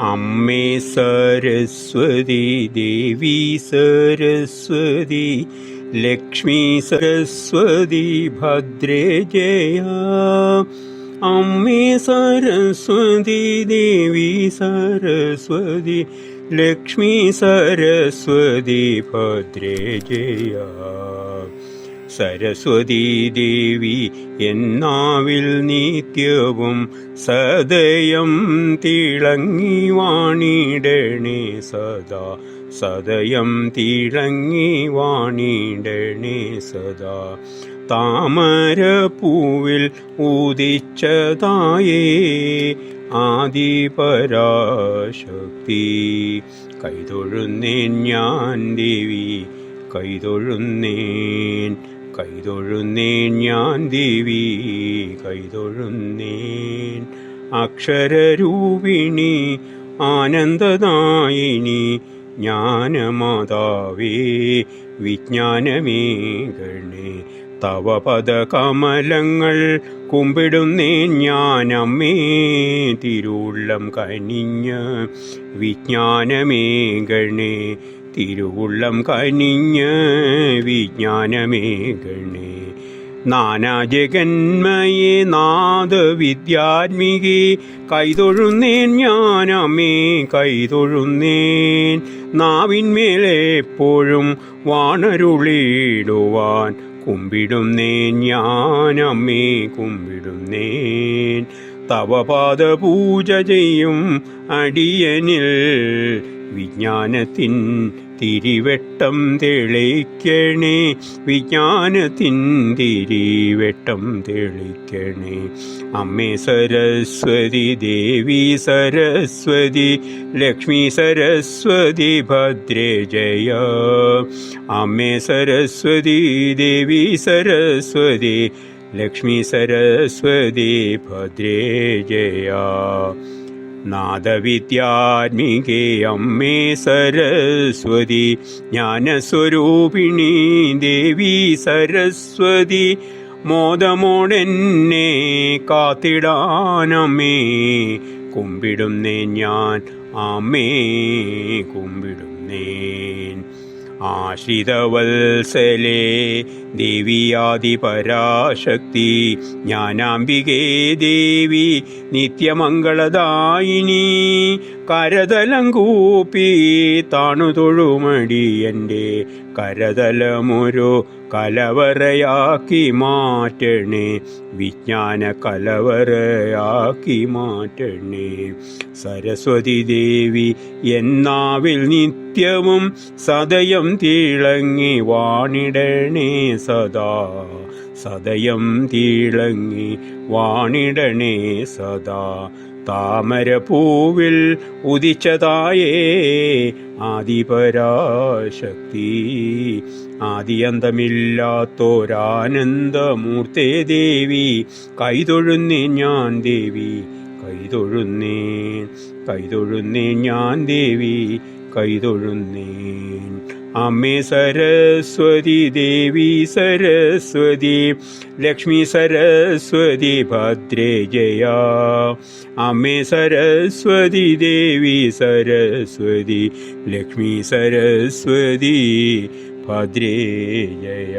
അമ്മേ സരസ്വതി ദേവി സരസ്വതി ലക്ഷ്മി സരസ്വതി ഭദ്രേ ജയ. അമ്മേ സരസ്വതി ദേവി സരസ്വതി ലക്ഷ്മി സരസ്വതി ഭദ്രേ ജയ. സരസ്വതീ ദേവി എന്നാവിൽ നിത്യവും സദയം തിളങ്ങി വാണിടണേ സദാ. സദയം തിളങ്ങി വാണിടണേ സദാ. താമരപ്പൂവിൽ ഉദിച്ചതായേ ആദിപരാശക്തി. കൈതൊഴുന്നേൻ ഞാൻ ദേവി കൈതൊഴുന്നേൻ കൈതൊഴുന്നേൻ ഞാൻ ദേവി കൈതൊഴുന്നേൻ അക്ഷരരൂപിണി ആനന്ദദായിനി ജ്ഞാനമാതാവേ വിജ്ഞാനമേ ഗണേ തവ പദകമലങ്ങൾ കുമ്പിടുന്നേൻ ഞാനമ്മേ തിരുള്ളം കനിഞ്ഞ് വിജ്ഞാനമേകണേ. തിരുവുള്ളം കനിഞ്ഞ് വിജ്ഞാനമേകണേ നാനാജഗന്മയെ നാദവിദ്യാത്മികെ കൈതൊഴുന്നേൻ ഞാനമേ കൈതൊഴുന്നേൻ. നാവിന്മേലെപ്പോഴും വാണരുളിടുവാൻ കുമ്പിടുന്നേൻ ഞാനമ്മേ കുമ്പിടുന്നേൻ. തവപാദ പൂജ ചെയ്യും അടിയനിൽ വിജ്ഞാനത്തിൻ തിരിവെട്ടം തെളിക്കണേ വിജ്ഞാനത്തിൻ തിരിവെട്ടം തെളിക്കണേ അമ്മേ സരസ്വതി ദേവി സരസ്വതി ലക്ഷ്മി സരസ്വതി ഭദ്രേ ജയ. അമ്മേ സരസ്വതി ദേവി സരസ്വതി ലക്ഷ്മി സരസ്വതി ഭദ്രേ ജയ. നാദവിദ്യാത്മികേ അമ്മേ സരസ്വതി ജ്ഞാനസ്വരൂപിണി ദേവി സരസ്വതി മോദമോടെന്നെ കാത്തിടാനമ്മേ. കുമ്പിടുന്നേ ഞാൻ അമ്മേ കുമ്പിടുന്നേൻ. ആശ്രിതവത്സലേ ദേവിയാദിപരാശക്തി ജ്ഞാനാംബികേ ദേവി നിത്യമംഗളദായിനി. കരതലം കൂപ്പി താണു തൊഴുമടി എന്റെ കരതലമൊരു കലവറയാക്കി മാറ്റണേ. വിജ്ഞാന കലവറയാക്കി മാറ്റണേ. സരസ്വതി ദേവി എന്നാവിൽ നിത്യവും സദയം തിളങ്ങി വാണിടണേ സദാ. സദയം തീളങ്ങി വാണിടണേ സദാ. താമരപ്പൂവിൽ ഉദിച്ചതായേ ആദിപരാശക്തി. ആദിയന്തമില്ലാത്തോരാനന്ദമൂർത്തേ ദേവി കൈതൊഴുന്നേ ഞാൻ ദേവി കൈതൊഴുന്നേ കൈതൊഴുന്നേ ഞാൻ ദേവി കൈതൊഴുന്നേൻ. അമ്മേ സരസ്വതി ദേവി സരസ്വതി ലക്ഷ്മി സരസ്വതി ഭദ്രേ ജയ. അമ്മേ സരസ്വതി ദേവി സരസ്വതി ലക്ഷ്മി സരസ്വതി ഭദ്രേ ജയ.